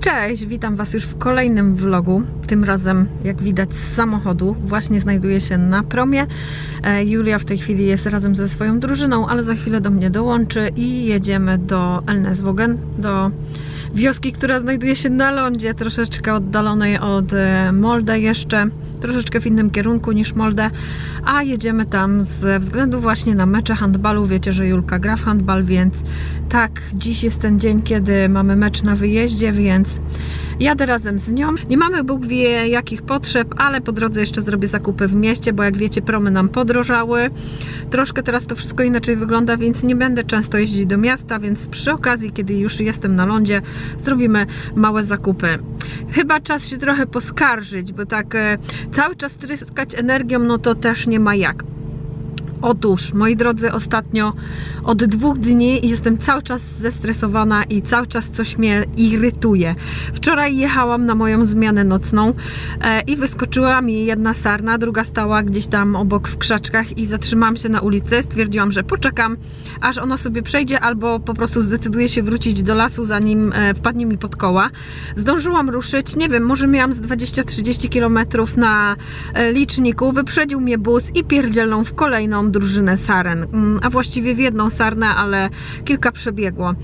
Cześć, witam Was już w kolejnym vlogu. Tym razem, jak widać z samochodu, właśnie znajduję się na promie. E, Julia w tej chwili jest razem ze swoją drużyną, ale za chwilę do mnie dołączy i jedziemy do Elneswogen, do wioski, która znajduje się na lądzie, troszeczkę oddalonej od e, Molde jeszcze, troszeczkę w innym kierunku niż Molde, a jedziemy tam ze względu właśnie na mecze handbalu. Wiecie, że Julka gra w handbal, więc tak, dziś jest ten dzień, kiedy mamy mecz na wyjeździe, więc jadę razem z nią. Nie mamy Bóg wie jakich potrzeb, ale po drodze jeszcze zrobię zakupy w mieście, bo jak wiecie, promy nam podrożały. Troszkę teraz to wszystko inaczej wygląda, więc nie będę często jeździć do miasta, więc przy okazji, kiedy już jestem na lądzie, zrobimy małe zakupy. Chyba czas się trochę poskarżyć, bo tak e, cały czas tryskać energią, no to też nie ma jak. Otóż, moi drodzy, ostatnio od dwóch dni jestem cały czas zestresowana i cały czas coś mnie irytuje. Wczoraj jechałam na moją zmianę nocną e, i wyskoczyła mi jedna sarna, druga stała gdzieś tam obok w krzaczkach i zatrzymałam się na ulicy. Stwierdziłam, że poczekam, aż ona sobie przejdzie albo po prostu zdecyduje się wrócić do lasu, zanim e, wpadnie mi pod koła. Zdążyłam ruszyć, nie wiem, może miałam z 20-30 km na e, liczniku, wyprzedził mnie bus i pierdzielną w kolejną drużynę saren, Mm, a właściwie w jedną sarnę, ale kilka przebiegło.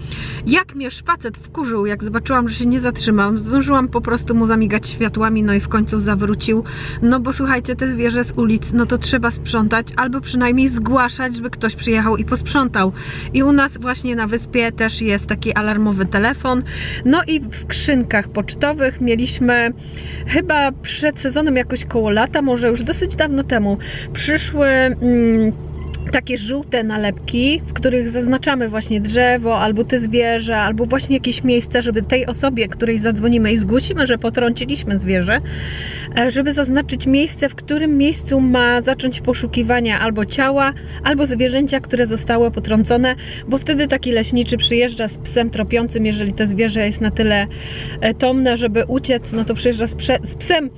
Jak mnie facet wkurzył, jak zobaczyłam, że się nie zatrzymam, zdążyłam po prostu mu zamigać światłami, no i w końcu zawrócił. No bo słuchajcie, te zwierzę z ulic, no to trzeba sprzątać, albo przynajmniej zgłaszać, żeby ktoś przyjechał i posprzątał. I u nas właśnie na wyspie też jest taki alarmowy telefon. No i w skrzynkach pocztowych mieliśmy chyba przed sezonem jakoś koło lata, może już dosyć dawno temu, przyszły mm, takie żółte nalepki, w których zaznaczamy właśnie drzewo, albo te zwierzę, albo właśnie jakieś miejsce, żeby tej osobie, której zadzwonimy i zgłosimy, że potrąciliśmy zwierzę, e, żeby zaznaczyć miejsce, w którym miejscu ma zacząć poszukiwania albo ciała, albo zwierzęcia, które zostały potrącone, bo wtedy taki leśniczy przyjeżdża z psem tropiącym, jeżeli to zwierzę jest na tyle e, tomne, żeby uciec, no to przyjeżdża z, z psem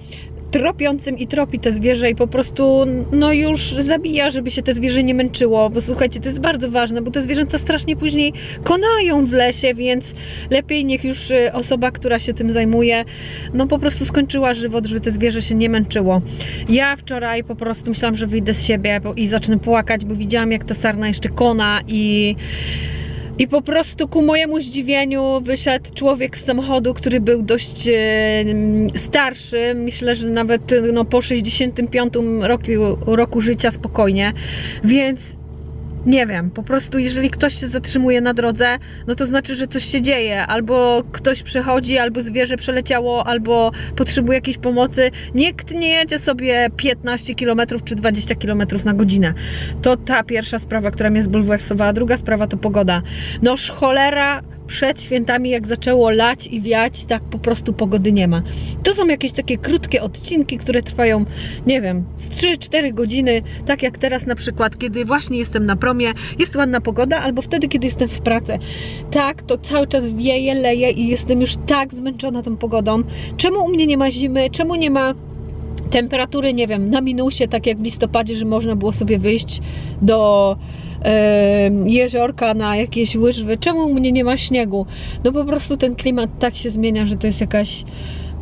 tropiącym i tropi te zwierzę i po prostu no już zabija, żeby się te zwierzę nie męczyło, bo słuchajcie, to jest bardzo ważne, bo te zwierzęta strasznie później konają w lesie, więc lepiej niech już y, osoba, która się tym zajmuje, no po prostu skończyła żywot, żeby te zwierzę się nie męczyło. Ja wczoraj po prostu myślałam, że wyjdę z siebie i zacznę płakać, bo widziałam jak ta sarna jeszcze kona i i po prostu ku mojemu zdziwieniu wyszedł człowiek z samochodu, który był dość e, starszy, myślę, że nawet no, po 65 roku, roku życia spokojnie, więc nie wiem, po prostu jeżeli ktoś się zatrzymuje na drodze, no to znaczy, że coś się dzieje, albo ktoś przechodzi, albo zwierzę przeleciało, albo potrzebuje jakiejś pomocy. Nikt nie jedzie sobie 15 km czy 20 km na godzinę. To ta pierwsza sprawa, która mnie zbulwersowała. Druga sprawa to pogoda. Noż cholera przed świętami, jak zaczęło lać i wiać, tak po prostu pogody nie ma. To są jakieś takie krótkie odcinki, które trwają, nie wiem, z 3-4 godziny, tak jak teraz na przykład, kiedy właśnie jestem na promie, jest ładna pogoda, albo wtedy, kiedy jestem w pracy. Tak, to cały czas wieje, leje i jestem już tak zmęczona tą pogodą. Czemu u mnie nie ma zimy? Czemu nie ma temperatury, nie wiem, na minusie, tak jak w listopadzie, że można było sobie wyjść do jeziorka na jakieś łyżwy. Czemu u mnie nie ma śniegu? No po prostu ten klimat tak się zmienia, że to jest jakaś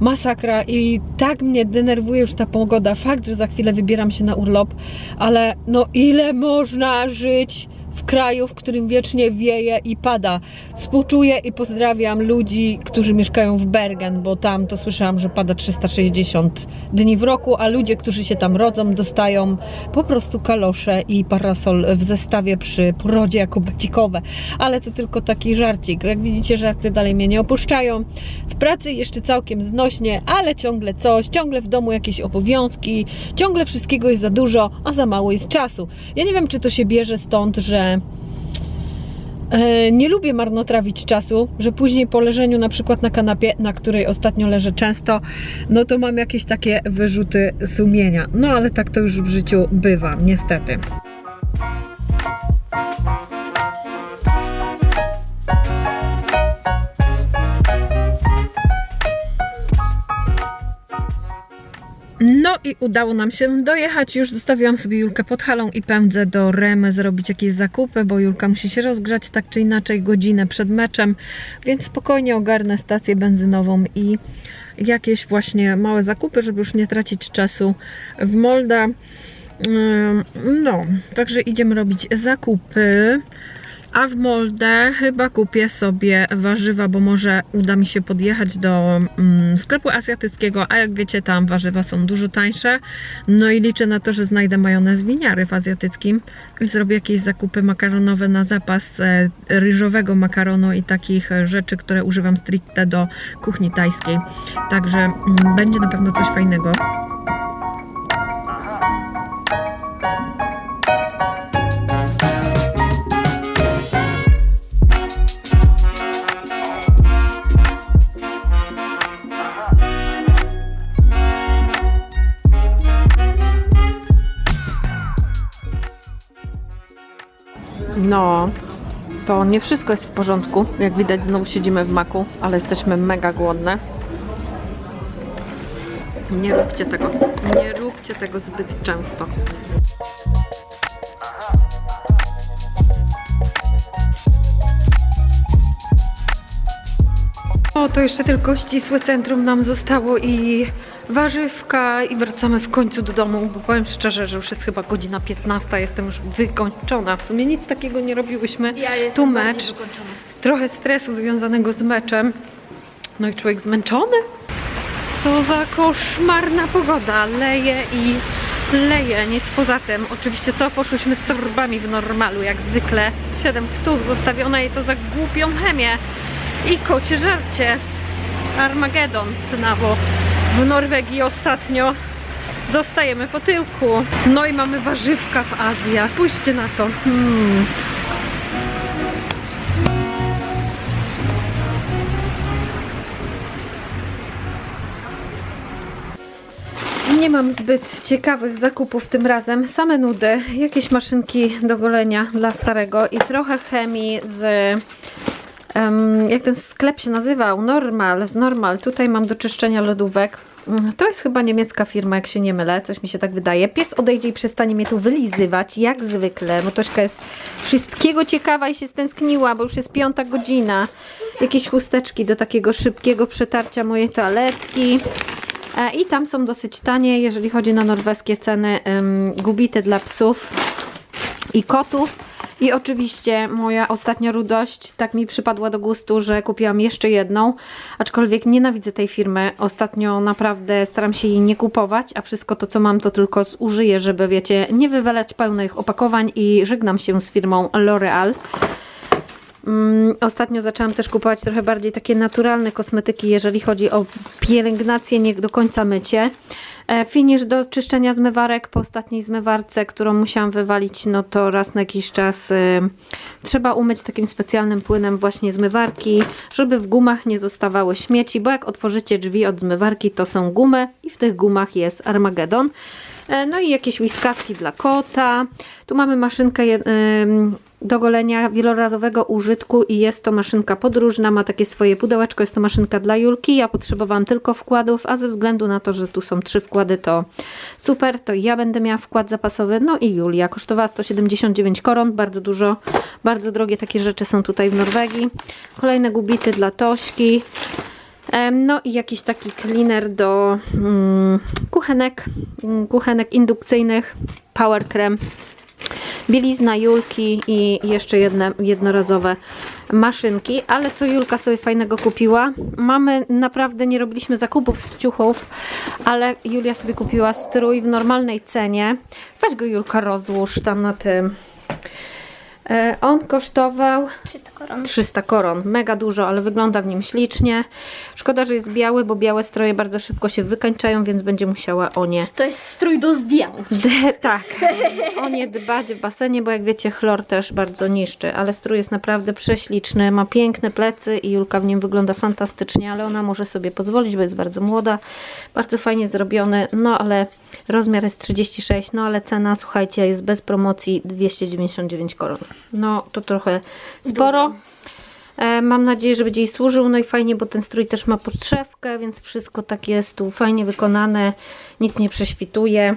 masakra i tak mnie denerwuje już ta pogoda. Fakt, że za chwilę wybieram się na urlop, ale no ile można żyć w kraju, w którym wiecznie wieje i pada. Współczuję i pozdrawiam ludzi, którzy mieszkają w Bergen, bo tam to słyszałam, że pada 360 dni w roku, a ludzie, którzy się tam rodzą, dostają po prostu kalosze i parasol w zestawie przy porodzie jako bacikowe. Ale to tylko taki żarcik. Jak widzicie, żarty dalej mnie nie opuszczają. W pracy jeszcze całkiem znośnie, ale ciągle coś, ciągle w domu jakieś obowiązki, ciągle wszystkiego jest za dużo, a za mało jest czasu. Ja nie wiem, czy to się bierze stąd, że e, nie lubię marnotrawić czasu, że później po leżeniu na przykład na kanapie, na której ostatnio leżę często, no to mam jakieś takie wyrzuty sumienia. No ale tak to już w życiu bywa, niestety. No i udało nam się dojechać. Już zostawiłam sobie Julkę pod halą i pędzę do Remy zrobić jakieś zakupy, bo Julka musi się rozgrzać tak czy inaczej godzinę przed meczem, więc spokojnie ogarnę stację benzynową i jakieś właśnie małe zakupy, żeby już nie tracić czasu w Molda. No, także idziemy robić zakupy. A w Molde chyba kupię sobie warzywa, bo może uda mi się podjechać do mm, sklepu azjatyckiego, a jak wiecie, tam warzywa są dużo tańsze. No i liczę na to, że znajdę majonez winiary w azjatyckim i zrobię jakieś zakupy makaronowe na zapas e, ryżowego makaronu i takich e, rzeczy, które używam stricte do kuchni tajskiej. Także mm, będzie na pewno coś fajnego. No, to nie wszystko jest w porządku. Jak widać, znowu siedzimy w maku, ale jesteśmy mega głodne. Nie róbcie tego. Nie róbcie tego zbyt często. O, to jeszcze tylko ścisłe centrum nam zostało i warzywka i wracamy w końcu do domu, bo powiem szczerze, że już jest chyba godzina 15, jestem już wykończona. W sumie nic takiego nie robiłyśmy. Ja tu mecz, trochę stresu związanego z meczem. No i człowiek zmęczony. Co za koszmarna pogoda. Leje i leje, nic poza tym. Oczywiście co, poszłyśmy z torbami w normalu, jak zwykle. 7 stów zostawione i to za głupią chemię. I kocie żarcie. Armagedon znowu. W Norwegii ostatnio dostajemy po tyłku. No i mamy warzywka w Azji. Pójście na to. Hmm. Nie mam zbyt ciekawych zakupów tym razem. Same nudy, jakieś maszynki do golenia dla starego i trochę chemii z. jak ten sklep się nazywał? Normal, z Normal. Tutaj mam do czyszczenia lodówek. Mm, To jest chyba niemiecka firma, jak się nie mylę, coś mi się tak wydaje. Pies odejdzie i przestanie mnie tu wylizywać, jak zwykle, bo jest wszystkiego ciekawa i się stęskniła, bo już jest piąta godzina. Jakieś chusteczki do takiego szybkiego przetarcia mojej toaletki. E, I tam są dosyć tanie, jeżeli chodzi na norweskie ceny, gubity dla psów i kotów. I oczywiście moja ostatnia rudość tak mi przypadła do gustu, że kupiłam jeszcze jedną, aczkolwiek nienawidzę tej firmy. Ostatnio naprawdę staram się jej nie kupować, a wszystko to co mam to tylko zużyję, żeby wiecie, nie wywalać pełnych opakowań i żegnam się z firmą L'Oreal. Mm, Ostatnio zaczęłam też kupować trochę bardziej takie naturalne kosmetyki, jeżeli chodzi o pielęgnację, nie do końca mycie. E, Finish do czyszczenia zmywarek po ostatniej zmywarce, którą musiałam wywalić, no to raz na jakiś czas y, trzeba umyć takim specjalnym płynem właśnie zmywarki, żeby w gumach nie zostawały śmieci, bo jak otworzycie drzwi od zmywarki, to są gumy i w tych gumach jest Armagedon. E, No i jakieś whiskaski dla kota. Tu mamy maszynkę do golenia wielorazowego użytku i jest to maszynka podróżna, ma takie swoje pudełeczko, jest to maszynka dla Julki. Ja potrzebowałam tylko wkładów, a ze względu na to, że tu są trzy wkłady, to super, to ja będę miała wkład zapasowy. No i Julia, kosztowała 179 koron, bardzo dużo, bardzo drogie takie rzeczy są tutaj w Norwegii. Kolejne gubity dla Tośki. No i jakiś taki cleaner do mm, kuchenek, mm, kuchenek indukcyjnych, power creme, bielizna Julki i jeszcze jedne jednorazowe maszynki. Ale co Julka sobie fajnego kupiła? Mamy, naprawdę nie robiliśmy zakupów z ciuchów, ale Julia sobie kupiła strój w normalnej cenie. Weź go Julka rozłóż tam na tym. E, On kosztował 300 koron. 300 koron. Mega dużo, ale wygląda w nim ślicznie. Szkoda, że jest biały, bo białe stroje bardzo szybko się wykańczają, więc będzie musiała o nie To jest strój do zdjęć. Tak, o nie dbać w basenie, bo jak wiecie, chlor też bardzo niszczy, ale strój jest naprawdę prześliczny, ma piękne plecy i Julka w nim wygląda fantastycznie, ale ona może sobie pozwolić, bo jest bardzo młoda, bardzo fajnie zrobiony, no ale rozmiar jest 36, no ale cena, słuchajcie, jest bez promocji 299 koron. No to trochę sporo. E, Mam nadzieję, że będzie jej służył. No i fajnie, bo ten strój też ma podszewkę, więc wszystko tak jest tu fajnie wykonane. Nic nie prześwituje.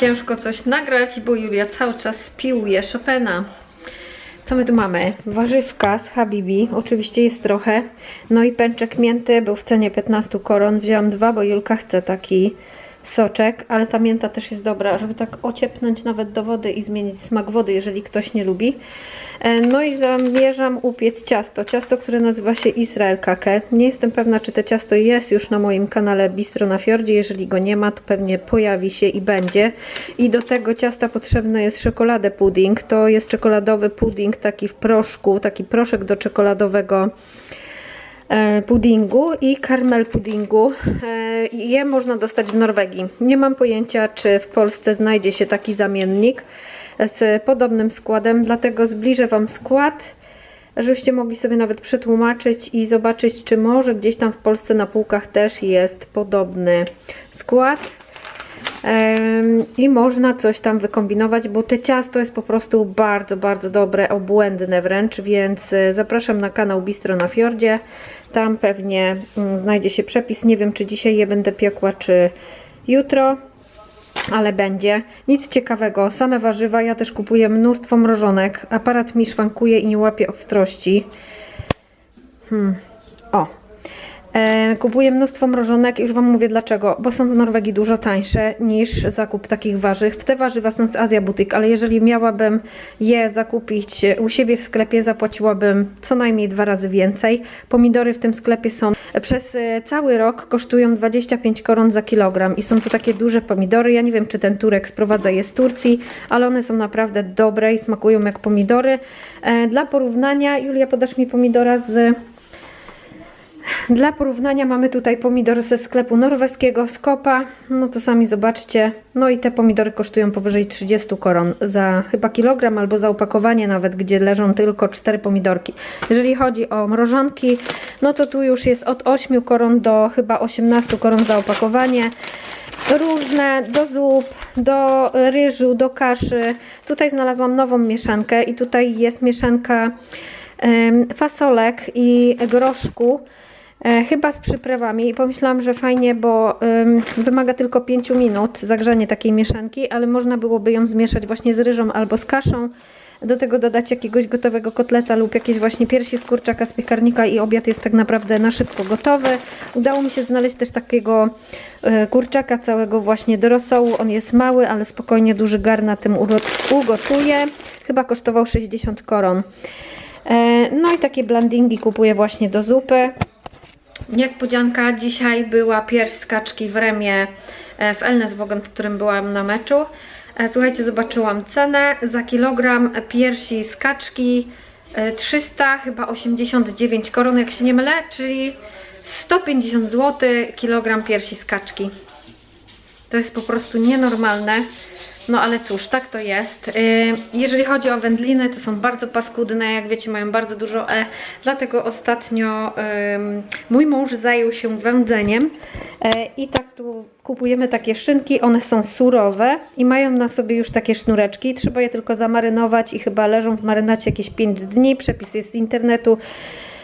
Ciężko coś nagrać, bo Julia cały czas piłuje Chopina. Co my tu mamy? Warzywka z Habibi, oczywiście jest trochę. No i pęczek mięty był w cenie 15 koron. Wzięłam dwa, bo Julka chce taki soczek, ale ta mięta też jest dobra, żeby tak ociepnąć nawet do wody i zmienić smak wody, jeżeli ktoś nie lubi. E, No i zamierzam upiec ciasto. Ciasto, które nazywa się Israel Kake. Nie jestem pewna, czy to ciasto jest już na moim kanale Bistro na Fiordzie. Jeżeli go nie ma, to pewnie pojawi się i będzie. I do tego ciasta potrzebny jest czekoladę pudding. To jest czekoladowy pudding taki w proszku, taki proszek do czekoladowego puddingu i karmel puddingu. E, Je można dostać w Norwegii. Nie mam pojęcia, czy w Polsce znajdzie się taki zamiennik z podobnym składem, dlatego zbliżę Wam skład, żebyście mogli sobie nawet przetłumaczyć i zobaczyć, czy może gdzieś tam w Polsce na półkach też jest podobny skład. I można coś tam wykombinować, bo te ciasto jest po prostu bardzo, bardzo dobre, obłędne wręcz, więc e, zapraszam na kanał Bistro na Fiordzie. Tam pewnie mm, znajdzie się przepis. Nie wiem, czy dzisiaj je będę piekła, czy jutro, ale będzie. Nic ciekawego, same warzywa. Ja też kupuję mnóstwo mrożonek. Aparat mi szwankuje i nie łapie ostrości. Hmm. O, kupuję mnóstwo mrożonek i już Wam mówię dlaczego, bo są w Norwegii dużo tańsze niż zakup takich warzyw. Te warzywa są z Azja Butyk, ale jeżeli miałabym je zakupić u siebie w sklepie, zapłaciłabym co najmniej dwa razy więcej. Pomidory w tym sklepie są przez e, cały rok kosztują 25 koron za kilogram i są to takie duże pomidory. Ja nie wiem, czy ten Turek sprowadza je z Turcji, ale one są naprawdę dobre i smakują jak pomidory. E, Dla porównania, Julia, podasz mi pomidora z dla porównania mamy tutaj pomidor ze sklepu norweskiego Skopa. No to sami zobaczcie. No i te pomidory kosztują powyżej 30 koron za chyba kilogram albo za opakowanie nawet, gdzie leżą tylko 4 pomidorki. Jeżeli chodzi o mrożonki, no to tu już jest od 8 koron do chyba 18 koron za opakowanie. Różne do zup, do ryżu, do kaszy. Tutaj znalazłam nową mieszankę i tutaj jest mieszanka fasolek i groszku. E, chyba z przyprawami i pomyślałam, że fajnie, bo ym, wymaga tylko 5 minut zagrzanie takiej mieszanki, ale można byłoby ją zmieszać właśnie z ryżą albo z kaszą. Do tego dodać jakiegoś gotowego kotleta lub jakieś właśnie piersi z kurczaka z piekarnika i obiad jest tak naprawdę na szybko gotowy. Udało mi się znaleźć też takiego e, kurczaka całego właśnie do rosołu. On jest mały, ale spokojnie duży gar na tym ugotuje. Chyba kosztował 60 koron. E, No i takie blandingi kupuję właśnie do zupy. Niespodzianka, dzisiaj była pierś z kaczki w Remie e, w Elneswogen, w którym byłam na meczu. E, Słuchajcie, zobaczyłam cenę za kilogram piersi z kaczki e, 300 chyba 89 koron, jak się nie mylę, czyli 150 zł kilogram piersi z kaczki. To jest po prostu nienormalne. No ale cóż, tak to jest. Yy, Jeżeli chodzi o wędliny, to są bardzo paskudne, jak wiecie, mają bardzo dużo E, dlatego ostatnio mój mąż zajął się wędzeniem E, i tak tu kupujemy takie szynki, one są surowe i mają na sobie już takie sznureczki, trzeba je tylko zamarynować i chyba leżą w marynacie jakieś 5 dni, przepis jest z internetu.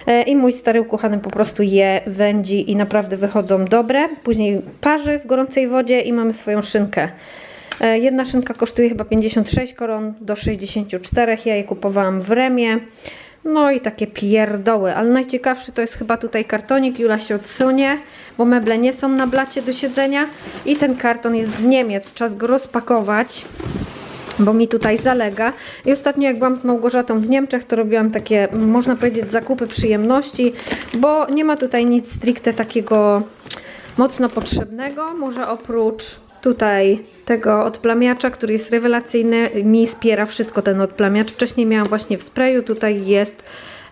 E, I mój stary ukochany po prostu je wędzi i naprawdę wychodzą dobre. Później parzy w gorącej wodzie i mamy swoją szynkę. E, Jedna szynka kosztuje chyba 56 koron do 64. Ja je kupowałam w Remie. No i takie pierdoły, ale najciekawszy to jest chyba tutaj kartonik. Jula się odsunie, bo meble nie są na blacie do siedzenia. I ten karton jest z Niemiec. Czas go rozpakować bo mi tutaj zalega. I ostatnio jak byłam z Małgorzatą w Niemczech, to robiłam takie, można powiedzieć, zakupy przyjemności, bo nie ma tutaj nic stricte takiego mocno potrzebnego, może oprócz tutaj tego odplamiacza, który jest rewelacyjny, mi spiera wszystko ten odplamiacz. Wcześniej miałam właśnie w sprayu, tutaj jest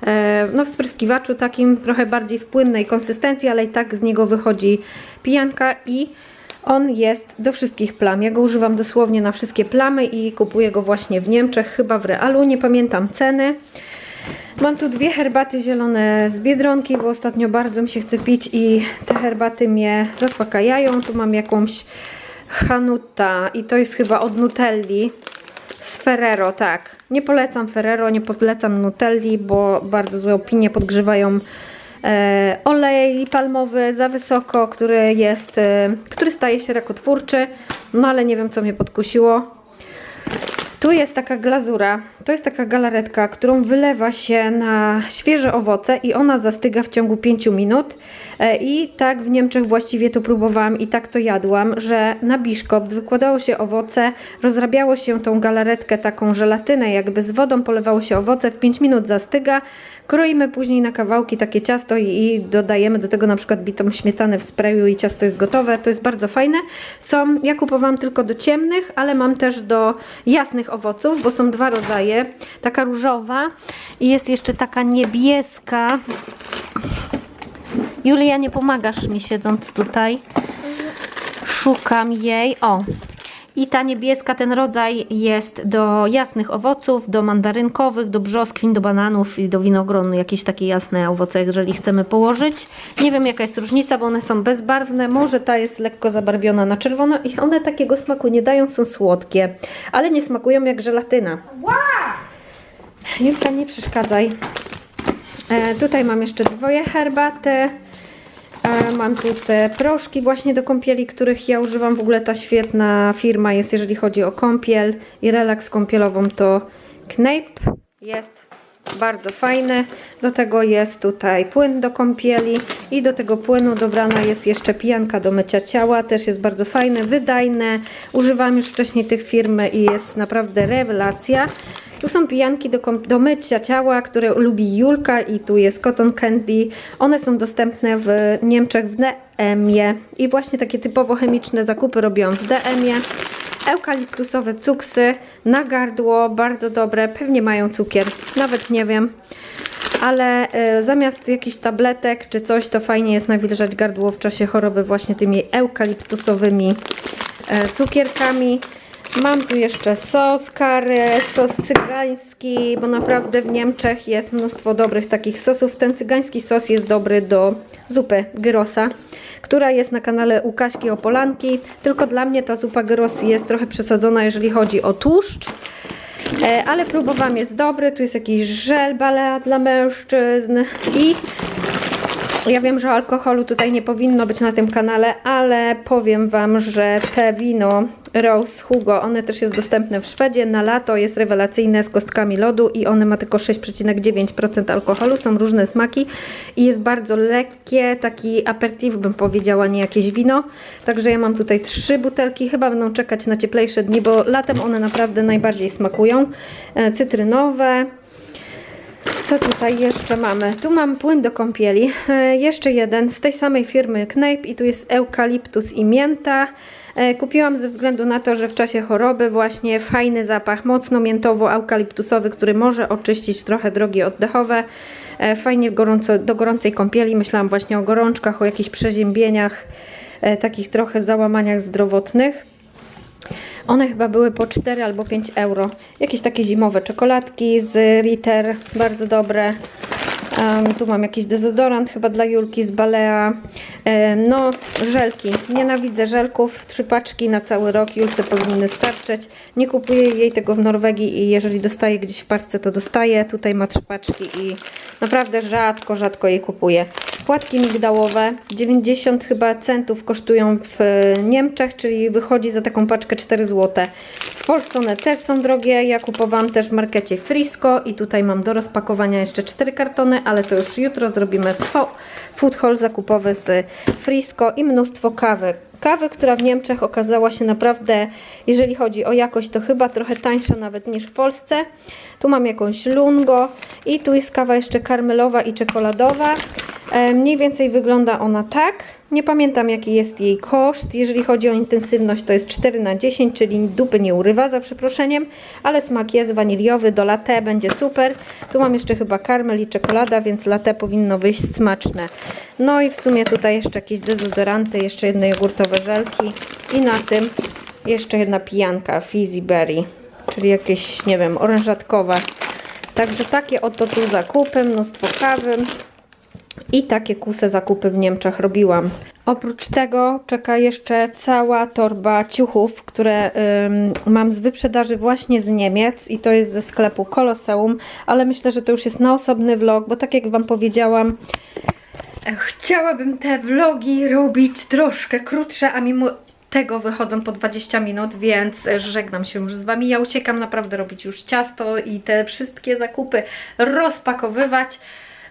e, no w spryskiwaczu takim trochę bardziej w płynnej konsystencji, ale i tak z niego wychodzi pijanka i on jest do wszystkich plam. Ja go używam dosłownie na wszystkie plamy i kupuję go właśnie w Niemczech, chyba w Realu, nie pamiętam ceny. Mam tu dwie herbaty zielone z Biedronki, bo ostatnio bardzo mi się chce pić i te herbaty mnie zaspokajają. Tu mam jakąś Hanuta i to jest chyba od Nutelli. Z Ferrero, tak. Nie polecam Ferrero, nie polecam Nutelli, bo bardzo złe opinie podgrzewają e, olej palmowy za wysoko, który jest, e, który staje się rakotwórczy. No ale nie wiem, co mnie podkusiło. Tu jest taka glazura, to jest taka galaretka, którą wylewa się na świeże owoce i ona zastyga w ciągu 5 minut. E, I tak w Niemczech właściwie to próbowałam i tak to jadłam, że na biszkopt wykładało się owoce, rozrabiało się tą galaretkę, taką żelatynę, jakby z wodą polewało się owoce, w 5 minut zastyga, kroimy później na kawałki takie ciasto i, dodajemy do tego na przykład bitą śmietanę w sprayu i ciasto jest gotowe. To jest bardzo fajne. Są, ja kupowałam tylko do ciemnych, ale mam też do jasnych owoców, bo są dwa rodzaje. Taka różowa i jest jeszcze taka niebieska. Julia, nie pomagasz mi siedząc tutaj. Szukam jej. O. I ta niebieska, ten rodzaj jest do jasnych owoców, do mandarynkowych, do brzoskwin, do bananów i do winogronu. Jakieś takie jasne owoce, jeżeli chcemy położyć. Nie wiem jaka jest różnica, bo one są bezbarwne. Może ta jest lekko zabarwiona na czerwono i one takiego smaku nie dają, są słodkie. Ale nie smakują jak żelatyna. Julka, nie przeszkadzaj. E, tutaj mam jeszcze dwoje herbaty. E, mam tu te proszki właśnie do kąpieli, których ja używam. W ogóle ta świetna firma jest, jeżeli chodzi o kąpiel i relaks kąpielową, to Knape jest bardzo fajny. Do tego jest tutaj płyn do kąpieli i do tego płynu dobrana jest jeszcze pijanka do mycia ciała. Też jest bardzo fajne, wydajne. Używam już wcześniej tych firmy i jest naprawdę rewelacja. Tu są pijanki do, do mycia ciała, które lubi Julka i tu jest Cotton Candy. One są dostępne w Niemczech w DM-ie i właśnie takie typowo chemiczne zakupy robiłam w DM-ie. Eukaliptusowe cuksy na gardło, bardzo dobre, pewnie mają cukier, nawet nie wiem. Ale e, zamiast jakichś tabletek czy coś, to fajnie jest nawilżać gardło w czasie choroby właśnie tymi eukaliptusowymi e, cukierkami. Mam tu jeszcze sos curry, sos cygański, bo naprawdę w Niemczech jest mnóstwo dobrych takich sosów. Ten cygański sos jest dobry do zupy gyrosa, która jest na kanale u Kaśki Opolanki. Tylko dla mnie ta zupa gyros jest trochę przesadzona, jeżeli chodzi o tłuszcz. E, ale próbowałam, jest dobry. Tu jest jakiś żel balea dla mężczyzn i ja wiem, że alkoholu tutaj nie powinno być na tym kanale, ale powiem Wam, że te wino Rose Hugo, one też jest dostępne w Szwedzie. Na lato jest rewelacyjne z kostkami lodu i one ma tylko 6,9% alkoholu. Są różne smaki i jest bardzo lekkie, taki aperitif bym powiedziała, nie jakieś wino. Także ja mam tutaj trzy butelki, chyba będą czekać na cieplejsze dni, bo latem one naprawdę najbardziej smakują. E, Cytrynowe, co tutaj jeszcze mamy? Tu mam płyn do kąpieli. E, jeszcze jeden z tej samej firmy Knape i tu jest eukaliptus i mięta. E, kupiłam ze względu na to, że w czasie choroby właśnie fajny zapach, mocno miętowo-eukaliptusowy, który może oczyścić trochę drogi oddechowe. E, fajnie gorąco, do gorącej kąpieli. Myślałam właśnie o gorączkach, o jakichś przeziębieniach, takich trochę załamaniach zdrowotnych. One chyba były po 4 albo 5 euro. Jakieś takie zimowe czekoladki z Ritter, bardzo dobre. Em, tu mam jakiś dezodorant chyba dla Julki z Balea. No, żelki. Nienawidzę żelków. Trzy paczki na cały rok. Julce powinny starczyć. Nie kupuję jej tego w Norwegii i jeżeli dostaję gdzieś w parce, to dostaję. Tutaj ma trzy paczki i naprawdę rzadko, rzadko jej kupuję. Płatki migdałowe 90 chyba centów kosztują w Niemczech, czyli wychodzi za taką paczkę 4 zł. W Polsce one też są drogie. Ja kupowałam też w markecie Frisco i tutaj mam do rozpakowania jeszcze 4 kartony, ale to już jutro zrobimy fo- food haul zakupowy z Frisco i mnóstwo kawy. Kawy, która w Niemczech okazała się naprawdę, jeżeli chodzi o jakość, to chyba trochę tańsza nawet niż w Polsce. Tu mam jakąś lungo i tu jest kawa jeszcze karmelowa i czekoladowa. E, Mniej więcej wygląda ona tak. Nie pamiętam jaki jest jej koszt. Jeżeli chodzi o intensywność to jest 4 na 10, czyli dupy nie urywa za przeproszeniem, ale smak jest waniliowy, do latte będzie super. Tu mam jeszcze chyba karmel i czekolada, więc latte powinno wyjść smaczne. No i w sumie tutaj jeszcze jakieś dezodoranty, jeszcze jedne jogurtowe żelki i na tym jeszcze jedna pijanka Fizzy Berry, czyli jakieś, nie wiem, orężatkowa. Także takie oto tu zakupy, mnóstwo kawy. I takie kuse zakupy w Niemczech robiłam. Oprócz tego czeka jeszcze cała torba ciuchów, które ym, mam z wyprzedaży właśnie z Niemiec i to jest ze sklepu Koloseum, ale myślę, że to już jest na osobny vlog, bo tak jak Wam powiedziałam, chciałabym te vlogi robić troszkę krótsze, a mimo tego wychodzą po 20 minut, więc żegnam się już z Wami. Ja uciekam naprawdę robić już ciasto i te wszystkie zakupy rozpakowywać.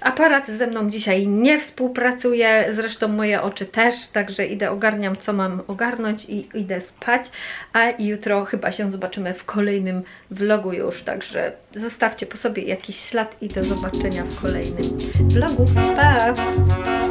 Aparat ze mną dzisiaj nie współpracuje, zresztą moje oczy też, także idę ogarniam co mam ogarnąć i idę spać, a jutro chyba się zobaczymy w kolejnym vlogu już, także zostawcie po sobie jakiś ślad i do zobaczenia w kolejnym vlogu. Pa!